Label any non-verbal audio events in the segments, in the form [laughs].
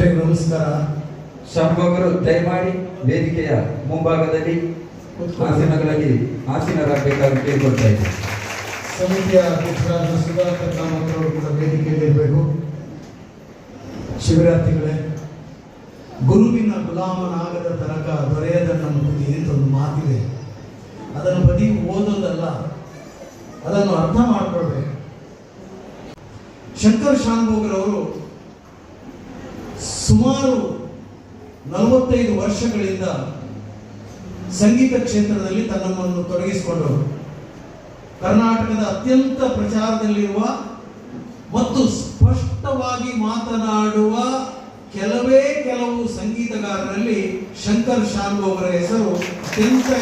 ಎಲ್ರಿಗೂ ನಮಸ್ಕಾರ. ಶಾಂಭೋಗರು ದಯಮಾಡಿ ವೇದಿಕೆಯ ಮುಂಭಾಗದಲ್ಲಿ ಆಸನಗಳಲ್ಲಿ ಆಸೀನರಾಗಬೇಕಾಗಿ ಕೇಳ್ಕೊಳ್ತಾ ಇದ್ದೀನಿ ಸಮಿತಿಯ ಅಧ್ಯಕ್ಷರಾದ ಸುಧಾಕರ್ ಕಾಮತ್ ಅವರು ಕೂಡ ವೇದಿಕೆಯಲ್ಲಿ ಇರಬೇಕು. ಶಿವರಾತ್ರಿಗಳೇ ಗುರುವಿನ ಗುಲಾಮನಾಗದ ತನಕ ದೊರೆಯದ ನಮ್ಮ ಬುದ್ಧಿ ಅಂತ ಒಂದು ಮಾತಿದೆ. ಅದನ್ನು ಬದಿ ಓದೋದಲ್ಲ ಅದನ್ನು ಅರ್ಥ ಮಾಡಿಕೊಳ್ಬೇಕು. ಶಂಕರ್ ಶಾನ್ಭೋಗರವರು ಸುಮಾರು ನಲವತ್ತೈದು ವರ್ಷಗಳಿಂದ ಸಂಗೀತ ಕ್ಷೇತ್ರದಲ್ಲಿ ತನ್ನನ್ನು ತೊಡಗಿಸಿಕೊಂಡವರು. ಕರ್ನಾಟಕದ ಅತ್ಯಂತ ಪ್ರಚಾರದಲ್ಲಿರುವ ಮತ್ತು ಸ್ಪಷ್ಟವಾಗಿ ಮಾತನಾಡುವ ಕೆಲವೇ ಕೆಲವು ಸಂಗೀತಗಾರರಲ್ಲಿ ಶಂಕರ್ ಶಾನ್ಭು ಅವರ ಹೆಸರು ಅತ್ಯಂತ [laughs]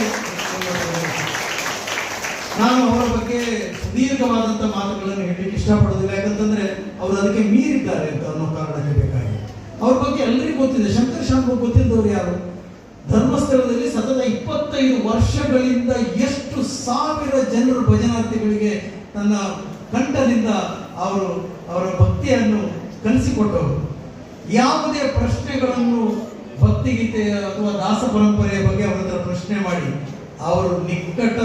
ನಾನು ಅವರ ಬಗ್ಗೆ ಸುದೀರ್ಘವಾದಂಥ ಮಾತುಗಳನ್ನು ಹೇಳಲಿಕ್ಕೆ ಇಷ್ಟಪಡೋದಿಲ್ಲ ಯಾಕಂತಂದ್ರೆ ಅವರು ಅದಕ್ಕೆ ಮೀರಿದ್ದಾರೆ ಅಂತ ಅನ್ನೋ ಕಾರಣಕ್ಕೆ ಅವ್ರ ಬಗ್ಗೆ ಎಲ್ಲರಿಗೂ ಗೊತ್ತಿದೆ. ಶಂಕರ್ ಶಾಂಭು ಗೊತ್ತಿದ್ದವರು ಯಾರು? ಧರ್ಮಸ್ಥಳದಲ್ಲಿ ಸತತ ಇಪ್ಪತ್ತೈದು ವರ್ಷಗಳಿಂದ ಎಷ್ಟು ಸಾವಿರ ಜನರು ಭಜನಾರ್ಥಿಗಳಿಗೆ ತನ್ನ ಕಂಠದಿಂದ ಅವರು ಅವರ ಭಕ್ತಿಯನ್ನು ಕಲಿಸಿಕೊಟ್ಟವರು. ಯಾವುದೇ ಪ್ರಶ್ನೆಗಳನ್ನು ಭಕ್ತಿಗೀತೆ ಅಥವಾ ದಾಸ ಪರಂಪರೆಯ ಬಗ್ಗೆ ಅವರ ಪ್ರಶ್ನೆ ಮಾಡಿ, ಅವರು ನಿಕಟ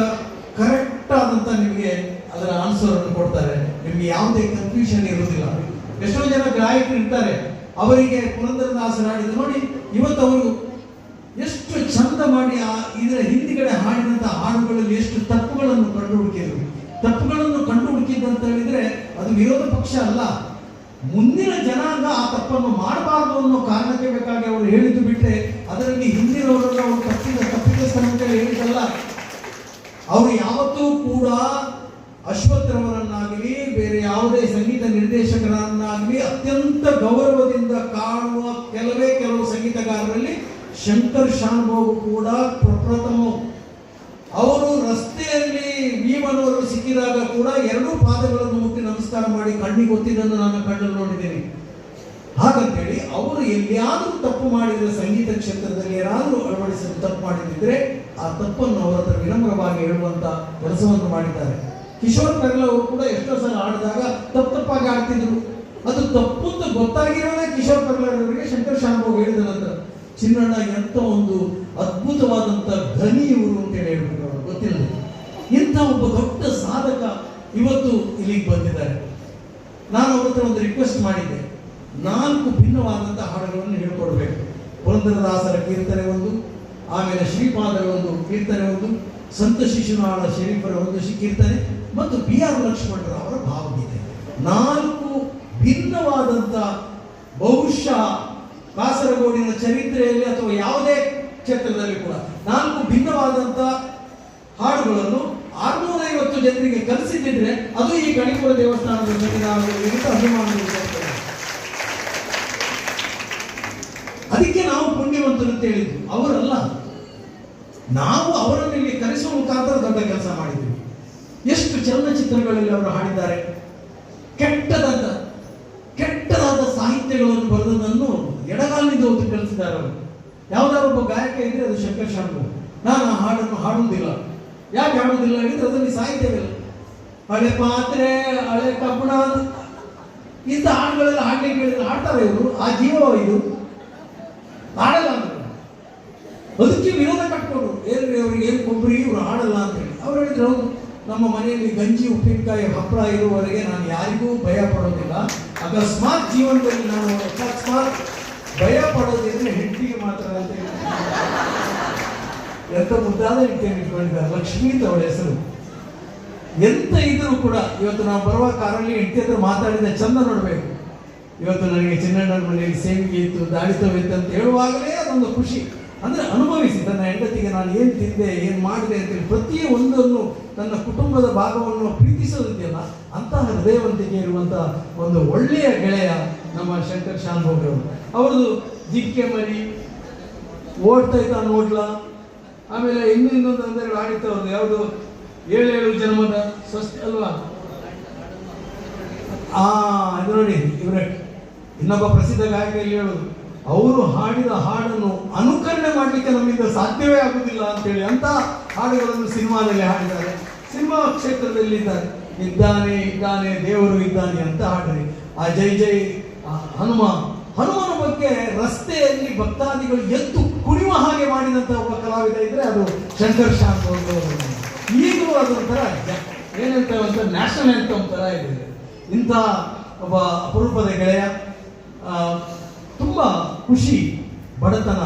ಕರೆಕ್ಟ್ ಆದಂತ ನಿಮಗೆ ಅದರ ಆನ್ಸರ್ ಅನ್ನು ಕೊಡ್ತಾರೆ. ನಿಮ್ಗೆ ಯಾವುದೇ ಕನ್ಫ್ಯೂಷನ್ ಇರುವುದಿಲ್ಲ. ಎಷ್ಟೋ ಜನ ಗಾಯಕರು ಇರ್ತಾರೆ. ಅವರಿಗೆ ಪುರಂದರದಾಸರು ಹಾಡಿದ್ರು ನೋಡಿ, ಇವತ್ತು ಅವರು ಎಷ್ಟು ಚಂದ ಮಾಡಿ ಆ ಇದರ ಹಿಂದಿಗಡೆ ಹಾಡಿದಂತ ಹಾಡುಗಳಲ್ಲಿ ಎಷ್ಟು ತಪ್ಪುಗಳನ್ನು ಕಂಡು ಹುಡುಕಿದ್ರು ತಪ್ಪುಗಳನ್ನು ಕಂಡು ಹುಡುಕಿದ್ದಂತ ಹೇಳಿದ್ರೆ ಅದು ವಿರೋಧ ಪಕ್ಷ ಅಲ್ಲ. ಮುಂದಿನ ಜನಾಂಗ ಆ ತಪ್ಪನ್ನು ಮಾಡಬಾರದು ಅನ್ನೋ ಕಾರಣಕ್ಕೆ ಬೇಕಾಗಿ ಅವರು ಹೇಳಿದ್ದು ಬಿಟ್ಟರೆ ಅದರಲ್ಲಿ ಹಿಂದಿನವರನ್ನು ಅವರು ತಪ್ಪಿದ ತಪ್ಪಿದ ಅಂತ ಹೇಳಿ ಹೇಳಿದಲ್ಲ ಅವರು ಯಾವತ್ತೂ ಕೂಡ ಅಶ್ವತ್ಥರವರನ್ನಾಗಲಿ, ಬೇರೆ ಯಾವುದೇ ಸಂಗೀತ ನಿರ್ದೇಶಕರನ್ನಾಗಲಿ ಅತ್ಯಂತ ಗೌರವದಿಂದ ಕಾಣುವ ಕೆಲವೇ ಕೆಲವು ಸಂಗೀತಗಾರರಲ್ಲಿ ಶಂಕರ್ ಶಾನ್ಭೋಗ್ ಕೂಡ ಪ್ರಪ್ರಥಮ. ಅವರು ರಸ್ತೆಯಲ್ಲಿ ಭೀಮನವರು ಸಿಕ್ಕಿದಾಗ ಕೂಡ ಎರಡೂ ಪಾದಗಳನ್ನು ಮುಟ್ಟಿ ನಮಸ್ಕಾರ ಮಾಡಿ ಕಣ್ಣಿಗೆ ಗೊತ್ತಿದ್ದನ್ನು ನಾನು ಕಣ್ಣಲ್ಲಿ ನೋಡಿದ್ದೇನೆ. ಹಾಗಂತೇಳಿ ಅವರು ಎಲ್ಲಿಯಾದರೂ ತಪ್ಪು ಮಾಡಿದ ಸಂಗೀತ ಕ್ಷೇತ್ರದಲ್ಲಿ ಏನಾದರೂ ಅಳವಡಿಸಲು ತಪ್ಪು ಮಾಡಿದ್ರೆ ಆ ತಪ್ಪನ್ನು ಅವರ ಹತ್ರ ವಿನಮ್ರವಾಗಿ ಹೇಳುವಂತ ಕೆಲಸವನ್ನು ಮಾಡಿದ್ದಾರೆ. ಕಿಶೋರ್ ಪೆರ್ಲ ಅವರು ಕೂಡ ಎಷ್ಟೋ ಸಲ ಆಡಿದಾಗ ತಪ್ಪು ತಪ್ಪಾಗಿ ಆಡ್ತಿದ್ರು. ಅದು ತಪ್ಪು ಅಂತ ಗೊತ್ತಾಗಿರೋದೇ ಕಿಶೋರ್ ಪೆರ್ಲವರಿಗೆ ಶಂಕರ್ ಶಾಂಭೋಗ್ ಹೇಳಿದ ನಂತರ. ಚಿನ್ನಣ್ಣ ಎಂತ ಒಂದು ಅದ್ಭುತವಾದಂತ ಧ್ವನಿ ಇವರು ಅಂತ ಹೇಳಿ ಹೇಳ್ಬಿಟ್ಟು ಗೊತ್ತಿಲ್ಲ ಇಂಥ ಒಬ್ಬ ದೊಡ್ಡ ಸಾಧಕ ಇವತ್ತು ಇಲ್ಲಿಗೆ ಬಂದಿದ್ದಾರೆ. ನಾನು ಅವ್ರ ಒಂದು ರಿಕ್ವೆಸ್ಟ್ ಮಾಡಿದ್ದೆ. ನಾಲ್ಕು ಭಿನ್ನವಾದಂಥ ಹಾಡುಗಳನ್ನು ಹೇಳ್ಕೊಡ್ಬೇಕು. ಪುರಂದರದಾಸರ ಕೀರ್ತನೆ ಒಂದು, ಆಮೇಲೆ ಶ್ರೀಪಾದರ ಒಂದು ಕೀರ್ತನೆ ಒಂದು ಸಂತ ಶಿಶುನಾಳ ಶರೀಫರ ಒಂದು ಕೀರ್ತನೆ ಮತ್ತು ಬಿ ಆರ್ ಲಕ್ಷ್ಮಣರ ಅವರ ಭಾವಗೀತೆ. ನಾಲ್ಕು ಭಿನ್ನವಾದಂಥ ಬಹುಶಃ ಕಾಸರಗೋಡಿನ ಚರಿತ್ರೆಯಲ್ಲಿ ಅಥವಾ ಯಾವುದೇ ಕ್ಷೇತ್ರದಲ್ಲಿ ಕೂಡ ನಾಲ್ಕು ಭಿನ್ನವಾದಂಥ ಹಾಡುಗಳನ್ನು ಆರ್ನೂರ ಐವತ್ತು ಜನರಿಗೆ ಕಲಿಸಿದ್ದಿದ್ರೆ ಅದು ಈ ಗಣಿಪುರ ದೇವಸ್ಥಾನದ ಮೇಲೆ ನಾವು ಅಭಿಮಾನ ಅದಕ್ಕೆ ನಾವು ಪುಣ್ಯವಂತರು ಅಂತ ಹೇಳಿದ್ವಿ. ಅವರಲ್ಲ ನಾವು ಅವರನ್ನು ಇಲ್ಲಿ ಕರೆಸುವ ಮುಖಾಂತರ ದೊಡ್ಡ ಕೆಲಸ ಮಾಡಿದ್ದೀವಿ ಎಷ್ಟು ಚಲನಚಿತ್ರಗಳಲ್ಲಿ ಅವರು ಹಾಡಿದ್ದಾರೆ. ಕೆಟ್ಟದಾದ ಕೆಟ್ಟದಾದ ಸಾಹಿತ್ಯಗಳನ್ನು ಬರೆದದನ್ನು ಎಡಗಾಲಿನಿಂದ ಒತ್ತು ಕಲಿಸಿದ್ದಾರೆ ಅವರು. ಯಾವ್ದಾದ್ರು ಒಬ್ಬ ಗಾಯಕ ಇದ್ರೆ ಅದು ಶಂಕರ್ ಶಾಂಭು ನಾನು ಆ ಹಾಡನ್ನು ಹಾಡುವುದಿಲ್ಲ. ಯಾಕೆ ಹಾಡುವುದಿಲ್ಲ ಹೇಳಿದ್ರೆ ಅದರಲ್ಲಿ ಸಾಹಿತ್ಯವಿಲ್ಲ ಹಳೆ ಪಾತ್ರೆ, ಹಳೆ ಕಬ್ಬಣ ಇಂಥ ಹಾಡುಗಳೆಲ್ಲ ಹಾಡಲಿಕ್ಕೆ ಹಾಡ್ತಾರೆ ಇವರು. ಆ ಜೀವ ಇದು ಹಾಡಲ್ಲ ಅಂದ್ರು ಅದಕ್ಕೆ ವಿರೋಧ ಕಟ್ಕೊಂಡು ಏನು ಅವ್ರಿಗೆ ಏನು ಕೊಬ್ಬರಿ, ಇವ್ರು ಆಡಲ್ಲ ಅಂತ ಹೇಳಿ. ಅವ್ರು ಹೇಳಿದ್ರು, ಹೌದು, ನಮ್ಮ ಮನೆಯಲ್ಲಿ ಗಂಜಿ, ಉಪ್ಪಿನಕಾಯಿ ಹಪ್ಪಳ ಇರುವವರೆಗೆ ನಾನು ಯಾರಿಗೂ ಭಯ ಪಡೋದಿಲ್ಲ. ಅಕಸ್ಮಾತ್ ಜೀವನದಲ್ಲಿ ನಾನು ಅಕಸ್ಮಾತ್ ಭಯ ಪಡೋದಿದ್ರೆ ಹೆಂಡತಿಗೆ ಮಾತ್ರ ಅಂತ ಹೇಳಿ. ಎಂತ ಮುದ್ದಾದ ಹೆಂಡತಿಯನ್ನು ಇಟ್ಕೊಂಡಿದ್ದಾರೆ ಲಕ್ಷ್ಮೀ ಅವಳ ಹೆಸರು. ಎಂತ ಇದ್ರೂ ಕೂಡ, ಇವತ್ತು ನಾವು ಬರುವ ಕಾರಲ್ಲಿ ಹೆಂಡತಿ ಹತ್ರ ಮಾತಾಡಿದ ಚಂದ ನೋಡಬೇಕು. ಇವತ್ತು ನನಗೆ ಚಿನ್ನಣ್ಣನ ಮನೆಯಲ್ಲಿ ಸೇವಿಗೆ ಇತ್ತು ದಾಳಿತವಿತ್ತು ಅಂತ ಹೇಳುವಾಗಲೇ ಅದೊಂದು ಖುಷಿ. ಅಂದ್ರೆ ಅನುಭವಿಸಿ, ತನ್ನ ಹೆಂಡತಿಗೆ ನಾನು ಏನು ತಿಂದೆ, ಏನು ಮಾಡಿದೆ ಅಂತೇಳಿ ಪ್ರತಿ ಒಂದನ್ನು ತನ್ನ ಕುಟುಂಬದ ಭಾಗವನ್ನು ಪ್ರೀತಿಸೋದಿದೆಯಲ್ಲ ಅಂತಹ ಹೃದಯವಂತಿಕೆ ಇರುವಂಥ ಒಂದು ಒಳ್ಳೆಯ ಗೆಳೆಯ ನಮ್ಮ ಶಂಕರ್ ಶಾನ್ಭೋಗ್ ಅವರು. ಅವ್ರದ್ದು ಜಿಕ್ಕೆ ಮರಿ, ಓಡ್ತಾ ಇದ್ದ ನೋಡ್ಲ, ಆಮೇಲೆ ಇನ್ನು ಇನ್ನೊಂದು ಅಂದರೆ ಆಡಿತ್ತು ಅವ್ರದ್ದು ಯಾವುದು? ಏಳೇಳು ಜನ್ಮದ ಸ್ವಸ್ಥ ಅಲ್ವಾ? ಆ, ಇದು ನೋಡಿ, ಇವರ, ಇನ್ನೊಬ್ಬ ಪ್ರಸಿದ್ಧ ಗಾಯಕ ಇಲ್ಲಿ ಹೇಳುದು? ಅವರು ಹಾಡಿದ ಹಾಡನ್ನು ಅನುಕರಣೆ ಮಾಡಲಿಕ್ಕೆ ನಮ್ಮಿಂದ ಸಾಧ್ಯವೇ ಆಗುದಿಲ್ಲ ಅಂತೇಳಿ ಅಂತ ಹಾಡುಗಳನ್ನು ಸಿನಿಮಾದಲ್ಲಿ ಹಾಡಿದ್ದಾರೆ. ಸಿನಿಮಾ ಕ್ಷೇತ್ರದಲ್ಲಿ ಇದ್ದಾರೆ. ಇದ್ದಾನೆ ಇದ್ದಾನೆ, ದೇವರು ಇದ್ದಾನೆ ಅಂತ ಹಾಡ್ರಿ. ಆ ಜೈ ಜೈ ಹನುಮ, ಹನುಮನ ಬಗ್ಗೆ ರಸ್ತೆಯಲ್ಲಿ ಭಕ್ತಾದಿಗಳು ಎದ್ದು ಕುಣಿಯುವ ಹಾಗೆ ಮಾಡಿದಂತ ಒಬ್ಬ ಕಲಾವಿದ ಇದ್ರೆ ಅದು ಶಂಕರ್ ಶಾಂತ್ ಈಗಲೂ ಅದೊಂಥರ ಏನಂತೇವೆ ಅಂತ ನ್ಯಾಷನಲ್ ಅಂತ ಥರ ಇದೆ. ಇಂಥ ಒಬ್ಬ ಅಪರೂಪದ ಗೆಳೆಯ ತುಂಬಾ ಖುಷಿ, ಬಡತನ,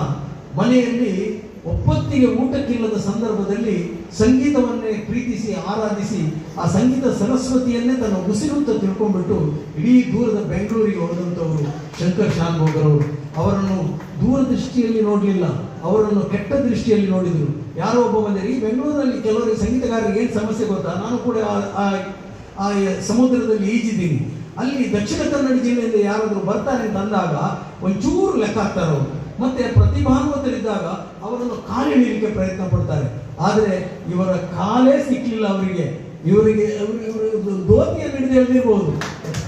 ಮನೆಯಲ್ಲಿ ಒಪ್ಪತ್ತಿಗೆ ಊಟಕ್ಕಿಲ್ಲದ ಸಂದರ್ಭದಲ್ಲಿ ಸಂಗೀತವನ್ನೇ ಪ್ರೀತಿಸಿ, ಆರಾಧಿಸಿ, ಆ ಸಂಗೀತ ಸರಸ್ವತಿಯನ್ನೇ ತನ್ನ ಉಸಿರುತ್ತ ತಿಳ್ಕೊಂಡ್ಬಿಟ್ಟು ಇಡೀ ದೂರದ ಬೆಂಗಳೂರಿಗೆ ಹೋದಂಥವರು ಶಂಕರ್ ಶಾನ್ಭೋಗರವರು ಅವರನ್ನು ದೂರದೃಷ್ಟಿಯಲ್ಲಿ ನೋಡಲಿಲ್ಲ, ಅವರನ್ನು ಕೆಟ್ಟ ದೃಷ್ಟಿಯಲ್ಲಿ ನೋಡಿದರು. ಯಾರೋ ಒಬ್ಬ ಬಂದರೆ ಈ ಬೆಂಗಳೂರಲ್ಲಿ ಕೆಲವರು ಸಂಗೀತಗಾರರಿಗೆ ಏನು ಸಮಸ್ಯೆ ಗೊತ್ತಾ? ನಾನು ಕೂಡ ಆ- ಸಮುದ್ರದಲ್ಲಿ ಈಜಿದ್ದೀನಿ. ಅಲ್ಲಿ ದಕ್ಷಿಣ ಕನ್ನಡ ಜಿಲ್ಲೆಯಿಂದ ಯಾರಾದರೂ ಬರ್ತಾರೆ ಅಂತ ಅಂದಾಗ ಒಂಚೂರು ಲೆಕ್ಕ ಹಾಕ್ತಾರೆ ಅವರು ಮತ್ತೆ ಪ್ರತಿಭಾನ್ವಿತರಿದ್ದಾಗ ಅವರನ್ನು ಕಾಲೆಳಿಲಿಕ್ಕೆ ಪ್ರಯತ್ನ ಪಡ್ತಾರೆ. ಆದರೆ ಇವರ ಕಾಲೇ ಸಿಕ್ಕಲಿಲ್ಲ ಅವರಿಗೆ. ಇವರಿಗೆ ಇವರು ಧೋತಿಯನ್ನು ಹಿಡಿದು ಎಳೆದಿರ್ಬೋದು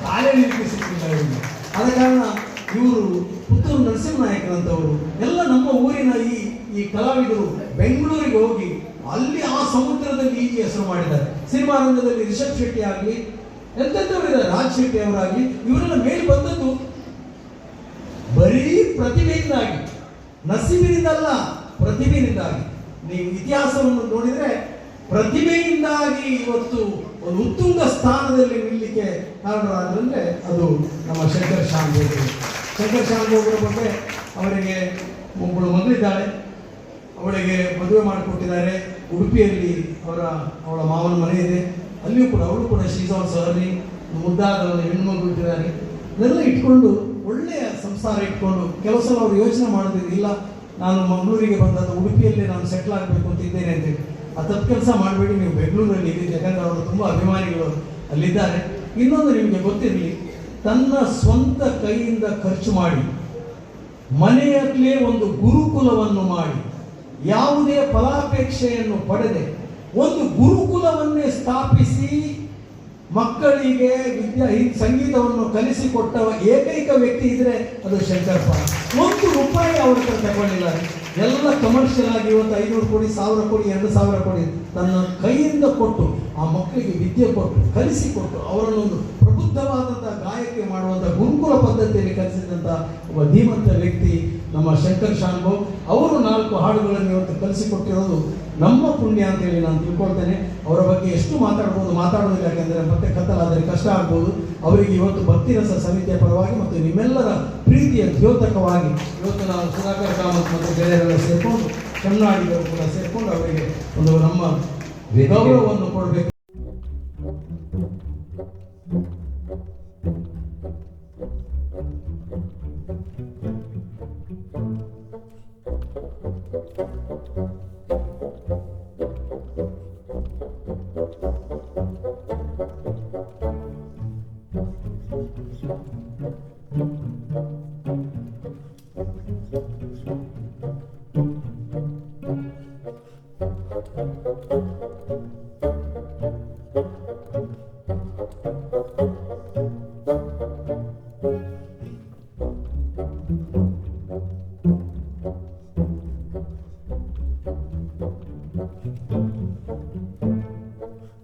ಕಾಲೆಳಿಲಿಕ್ಕೆ ಸಿಕ್ಕಿಲ್ಲ ಅವರಿಗೆ ಆದ ಕಾರಣ ಇವರು ಪುತ್ತೂರು ನರಸಿಂಹನಾಯಕರಂತವರು ಎಲ್ಲ ನಮ್ಮ ಊರಿನ ಈ ಈ ಕಲಾವಿದರು ಬೆಂಗಳೂರಿಗೆ ಹೋಗಿ ಅಲ್ಲಿ ಆ ಸಮುದ್ರದಲ್ಲಿ ಈ ಹೆಸರು ಮಾಡಿದ್ದಾರೆ. ಸಿನಿಮಾ ರಂಗದಲ್ಲಿ ರಿಷಬ್ ಶೆಟ್ಟಿ ಆಗಲಿ, ಎಂತೆಂಥವರಿದ್ದಾರೆ, ರಾಜ್ ಶೆಟ್ಟಿ ಅವರಾಗಲಿ, ಇವರೆಲ್ಲ ಮೇಲೆ ಬಂದದ್ದು ಬರೀ ಪ್ರತಿಭೆಯಿಂದಾಗಿ, ನಸೀಬಿನಿಂದಲ್ಲ, ಪ್ರತಿಭೆಯಿಂದಾಗಿ. ನೀವು ಇತಿಹಾಸವನ್ನು ನೋಡಿದ್ರೆ, ಪ್ರತಿಭೆಯಿಂದಾಗಿ ಇವತ್ತು ಒಂದು ಉತ್ತುಂಗ ಸ್ಥಾನದಲ್ಲಿ ನಿಲ್ಲಲಿಕ್ಕೆ ಕಾರಣರಾದ್ರಂದ್ರೆ ಅದು ನಮ್ಮ ಶಂಕರ್ ಶಾಂಭೋಗರು ಶಂಕರ್ ಶಾಂಭೋಗರ ಬಗ್ಗೆ ಅವರಿಗೆ ಒಬ್ಬಳು ಮಗಳಿದ್ದಾಳೆ. ಅವಳಿಗೆ ಮದುವೆ ಮಾಡಿಕೊಟ್ಟಿದ್ದಾರೆ. ಉಡುಪಿಯಲ್ಲಿ ಅವರ, ಅವಳ ಮಾವನ ಮನೆ ಇದೆ. ಅಲ್ಲಿಯೂ ಕೂಡ ಅವಳು ಕೂಡ ಶ್ರೀಸಾವ್ ಸಹರಿ ಮುದ್ದಾದ ಹೆಣ್ಣು ಹೆಣ್ಮಗು ಇಟ್ಟಿದ್ದಾರೆ. ಇದೆಲ್ಲ ಇಟ್ಕೊಂಡು ಒಳ್ಳೆಯ ಸಂಸಾರ ಇಟ್ಕೊಂಡು ಕೆಲವು ಅವರು ಯೋಚನೆ ಮಾಡ್ತಿದ್ರು ಇಲ್ಲ, ನಾನು ಮಂಗಳೂರಿಗೆ ಬಂದದ್ದು ಉಡುಪಿಯಲ್ಲಿ ನಾನು ಸೆಟ್ಲ್ ಆಗಬೇಕು ಅಂತ ಇದ್ದೇನೆ ಅಂತೇಳಿ ಆ ತಪ್ಪು ಕೆಲಸ ಮಾಡಬೇಡಿ, ನೀವು ಬೆಂಗಳೂರಲ್ಲಿ ಇದ್ದೀರಿ. ಯಾಕಂದ್ರೆ ಅವರು ತುಂಬ ಅಭಿಮಾನಿಗಳು ಅಲ್ಲಿದ್ದಾರೆ. ಇನ್ನೊಂದು ನಿಮಗೆ ಗೊತ್ತಿರಲಿ, ತನ್ನ ಸ್ವಂತ ಕೈಯಿಂದ ಖರ್ಚು ಮಾಡಿ, ಮನೆಯಲ್ಲೇ ಒಂದು ಗುರುಕುಲವನ್ನು ಮಾಡಿ, ಯಾವುದೇ ಫಲಾಪೇಕ್ಷೆಯನ್ನು ಪಡೆದೆ, ಒಂದು ಗುರುಕುಲವನ್ನೇ ಸ್ಥಾಪಿಸಿ ಮಕ್ಕಳಿಗೆ ವಿದ್ಯಾ ಸಂಗೀತವನ್ನು ಕಲಿಸಿಕೊಟ್ಟ ಏಕೈಕ ವ್ಯಕ್ತಿ ಇದ್ರೆ ಅದು ಶಂಕರಪ್ಪ. ಒಂದು ರೂಪಾಯಿ ಅವ್ರ ಹತ್ರ ತಗೊಂಡಿಲ್ಲ ಎಲ್ಲ ಕಮರ್ಷಿಯಲ್ ಆಗಿ ಇವತ್ತು ಐನೂರು ಕೋಟಿ, ಸಾವಿರ ಕೋಟಿ, ಎರಡು ಸಾವಿರ ಕೋಟಿ ತನ್ನ ಕೈಯಿಂದ ಕೊಟ್ಟು, ಆ ಮಕ್ಕಳಿಗೆ ವಿದ್ಯೆ ಕೊಟ್ಟು, ಕಲಿಸಿಕೊಟ್ಟು, ಅವರನ್ನು ಒಂದು ಪ್ರಬುದ್ಧವಾದಂಥ ಗಾಯಕಿ ಮಾಡುವಂಥ ಗುರುಕುಲ ಪದ್ಧತಿಯಲ್ಲಿ ಕಲಿಸಿದಂಥ ಒಬ್ಬ ಧೀಮಂತ ವ್ಯಕ್ತಿ ನಮ್ಮ ಶಂಕರ್ ಶಾನ್ಭೋಗ್ ಅವರು ನಾಲ್ಕು ಹಾಡುಗಳನ್ನು ಇವತ್ತು ಕಲಿಸಿಕೊಟ್ಟಿರೋದು ನಮ್ಮ ಪುಣ್ಯ ಅಂತೇಳಿ ನಾನು ತಿಳ್ಕೊಳ್ತೇನೆ. ಅವರ ಬಗ್ಗೆ ಎಷ್ಟು ಮಾತಾಡ್ಬೋದು, ಮಾತಾಡೋದಿಲ್ಲ. ಯಾಕೆಂದರೆ ಮತ್ತೆ ಕತ್ತಲಾದರೆ ಕಷ್ಟ ಆಗ್ಬೋದು. ಅವರಿಗೆ ಇವತ್ತು ಭಕ್ತಿರಸ ಸಮಿತಿಯ ಪರವಾಗಿ ಮತ್ತು ನಿಮ್ಮೆಲ್ಲರ ಪ್ರೀತಿಯ ದ್ಯೋತಕವಾಗಿ ಇವತ್ತು ನಾವು ಸುಧಾಕರ್ ಕಾಮತ್ ಮತ್ತು ಬೇರೆಯವರೆಲ್ಲ ಸೇರಿಕೊಂಡು ಕನ್ನಡಿಗರು ಕೂಡ ಸೇರಿಕೊಂಡು ಅವರಿಗೆ ಒಂದು ನಮ್ಮ ಗೌರವವನ್ನು ಕೊಡಬೇಕು.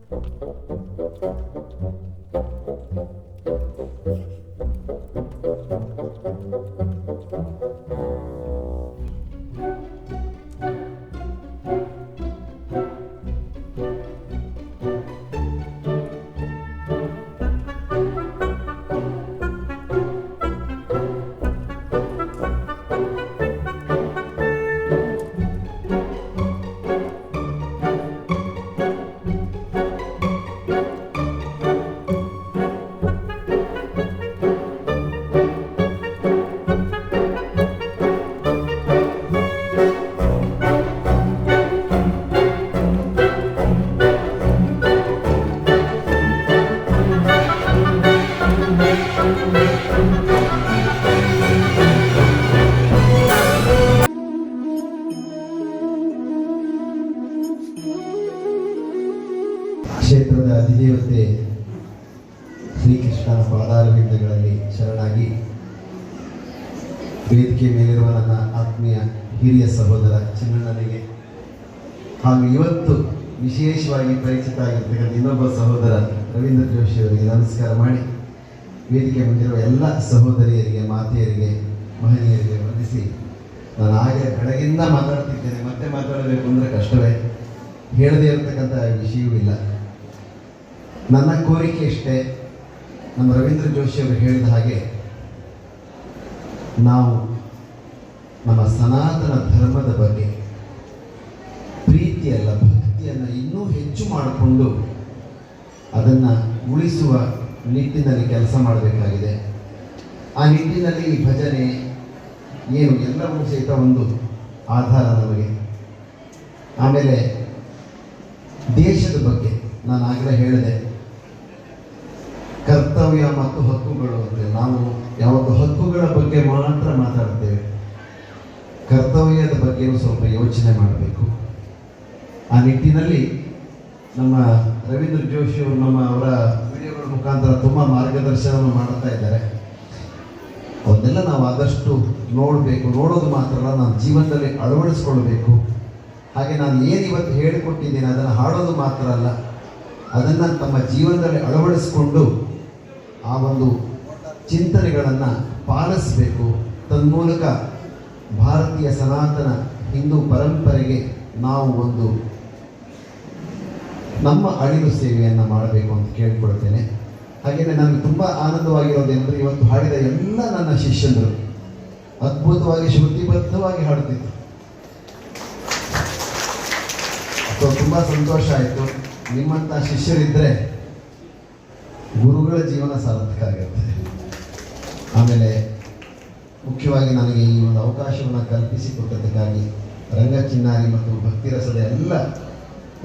Thank you. ಹಾಗೂ ಇವತ್ತು ವಿಶೇಷವಾಗಿ ಪರಿಚಿತ ಆಗಿರ್ತಕ್ಕಂಥ ಇನ್ನೊಬ್ಬ ಸಹೋದರ ರವೀಂದ್ರ ಜೋಶಿ ಅವರಿಗೆ ನಮಸ್ಕಾರ ಮಾಡಿ. ವೇದಿಕೆ ಮುಂದಿರುವ ಎಲ್ಲ ಸಹೋದರಿಯರಿಗೆ, ಮಾತೆಯರಿಗೆ, ಮಹನೀಯರಿಗೆ ವಂದಿಸಿ. ನಾನು ಆಗಲೇ ಕಡೆಗಿಂದ ಮಾತಾಡ್ತಿದ್ದೇನೆ, ಮತ್ತೆ ಮಾತಾಡಬೇಕು ಅಂದರೆ ಕಷ್ಟವೇ. ಹೇಳದೇ ಇರತಕ್ಕಂಥ ವಿಷಯವೂ ಇಲ್ಲ. ನನ್ನ ಕೋರಿಕೆ ಇಷ್ಟೇ, ನಮ್ಮ ರವೀಂದ್ರ ಜೋಶಿ ಅವರು ಹೇಳಿದ ಹಾಗೆ, ನಾವು ನಮ್ಮ ಸನಾತನ ಧರ್ಮದ ಬಗ್ಗೆ ಪ್ರೀತಿಯಲ್ಲ ಭಕ್ತಿಯನ್ನು ಇನ್ನೂ ಹೆಚ್ಚು ಮಾಡಿಕೊಂಡು ಅದನ್ನು ಉಳಿಸುವ ನಿಟ್ಟಿನಲ್ಲಿ ಕೆಲಸ ಮಾಡಬೇಕಾಗಿದೆ. ಆ ನಿಟ್ಟಿನಲ್ಲಿ ಭಜನೆ, ಏನು ಎಲ್ಲವೂ ಸಹಿತ ಒಂದು ಆಧಾರ ನಮಗೆ. ಆಮೇಲೆ ದೇಶದ ಬಗ್ಗೆ ನಾನು ಆಗಲೇ ಹೇಳಿದೆ. ಕರ್ತವ್ಯ ಮತ್ತು ಹಕ್ಕುಗಳು ಅಂತ ನಾವು ಯಾವತ್ತು ಹಕ್ಕುಗಳ ಬಗ್ಗೆ ಮಾತ್ರ ಮಾತಾಡ್ತೇವೆ. ಕರ್ತವ್ಯದ ಬಗ್ಗೆಯೂ ಸ್ವಲ್ಪ ಯೋಚನೆ ಮಾಡಬೇಕು. ಆ ನಿಟ್ಟಿನಲ್ಲಿ ನಮ್ಮ ರವೀಂದ್ರ ಜೋಶಿ ಅವರು ನಮ್ಮ ಅವರ ವಿಡಿಯೋಗಳ ಮುಖಾಂತರ ತುಂಬ ಮಾರ್ಗದರ್ಶನವನ್ನು ಮಾಡ್ತಾ ಇದ್ದಾರೆ. ಅವನ್ನೆಲ್ಲ ನಾವು ಆದಷ್ಟು ನೋಡಬೇಕು, ನೋಡೋದು ಮಾತ್ರ ಅಲ್ಲ ನಾವು ಜೀವನದಲ್ಲಿ ಅಳವಡಿಸ್ಕೊಳ್ಬೇಕು. ಹಾಗೆ ನಾನು ಏನು ಇವತ್ತು ಹೇಳಿಕೊಟ್ಟಿದ್ದೀನಿ, ಅದನ್ನು ಹಾಡೋದು ಮಾತ್ರ ಅಲ್ಲ, ಅದನ್ನು ತಮ್ಮ ಜೀವನದಲ್ಲಿ ಅಳವಡಿಸಿಕೊಂಡು ಆ ಒಂದು ಚಿಂತನೆಗಳನ್ನು ಪಾಲಿಸಬೇಕು. ತನ್ಮೂಲಕ ಭಾರತೀಯ ಸನಾತನ ಹಿಂದೂ ಪರಂಪರೆಗೆ ನಾವು ಒಂದು ನಮ್ಮ ಅಳಿಲು ಸೇವೆಯನ್ನು ಮಾಡಬೇಕು ಅಂತ ಕೇಳ್ಕೊಳ್ತೇನೆ. ಹಾಗೆಯೇ ನನಗೆ ತುಂಬ ಆನಂದವಾಗಿರೋದೆಂದರೆ ಇವತ್ತು ಹಾಡಿದ ಎಲ್ಲ ನನ್ನ ಶಿಷ್ಯಂದರು. ಅದ್ಭುತವಾಗಿ ಶ್ರುತಿಬದ್ಧವಾಗಿ ಹಾಡುತ್ತಿದ್ದರು ಸೊ, ತುಂಬ ಸಂತೋಷ ಆಯಿತು. ನಿಮ್ಮಂಥ ಶಿಷ್ಯರಿದ್ದರೆ ಗುರುಗಳ ಜೀವನ ಸಾರ್ಥಕ ಆಗುತ್ತೆ ಆಮೇಲೆ ಮುಖ್ಯವಾಗಿ ನನಗೆ ಈ ಒಂದು ಅವಕಾಶವನ್ನು ಕಲ್ಪಿಸಿಕೊಟ್ಟದಕ್ಕಾಗಿ ರಂಗ ಚಿನ್ನಾರಿ ಮತ್ತು ಭಕ್ತಿರಸದ ಎಲ್ಲ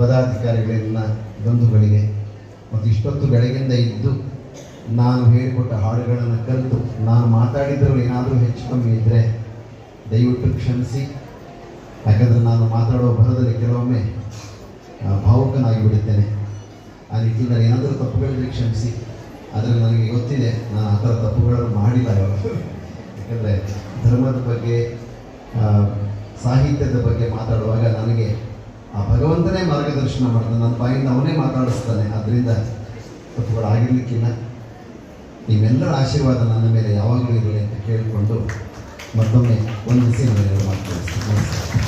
ಪದಾಧಿಕಾರಿಗಳಿಗೆಲ್ಲ ಬಂಧುಗಳಿಗೆ ಮತ್ತು ಇಷ್ಟೊತ್ತು ಬೆಳಗಿಂದ ಇದ್ದು ನಾನು ಹೇಳಿಕೊಟ್ಟ ಹಾಡುಗಳನ್ನು ಕಲಿತು ನಾನು ಮಾತಾಡಿದ್ರಲ್ಲಿ ಏನಾದರೂ ಹೆಚ್ಚು ಕಮ್ಮಿ ಇದ್ದರೆ ದಯವಿಟ್ಟು ಕ್ಷಮಿಸಿ. ಯಾಕಂದರೆ ನಾನು ಮಾತಾಡೋ ಭರದಲ್ಲಿ ಕೆಲವೊಮ್ಮೆ ಭಾವುಕನಾಗಿ ಬಿಡುತ್ತೇನೆ. ಆ ನಿಟ್ಟಿನಲ್ಲಿ ಏನಾದರೂ ತಪ್ಪುಗಳಿದ್ರೆ ಕ್ಷಮಿಸಿ. ಆದರೆ ನನಗೆ ಗೊತ್ತಿದೆ, ನಾನು ಆ ಥರ ತಪ್ಪುಗಳನ್ನು ಮಾಡಿಲ್ಲ ಯಾಕಂದರೆ ಧರ್ಮದ ಬಗ್ಗೆ ಸಾಹಿತ್ಯದ ಬಗ್ಗೆ ಮಾತಾಡುವಾಗ ನನಗೆ ಆ ಭಗವಂತನೇ ಮಾರ್ಗದರ್ಶನ ಮಾಡ್ತಾನೆ, ನನ್ನ ಬಾಯಿಂದ ಅವನೇ ಮಾತಾಡಿಸ್ತಾನೆ. ಅದರಿಂದ ತಪ್ಪುಗಳಾಗಿರ್ಲಿಕ್ಕಿಲ್ಲ. ನಿಮ್ಮೆಲ್ಲರ ಆಶೀರ್ವಾದ ನನ್ನ ಮೇಲೆ ಯಾವಾಗಲೂ ಇರಲಿ ಅಂತ ಕೇಳಿಕೊಂಡು ಮತ್ತೊಮ್ಮೆ ಒಂದು ಸಿನಿಮಾ ಮಾತು ನಮಸ್ಕಾರ.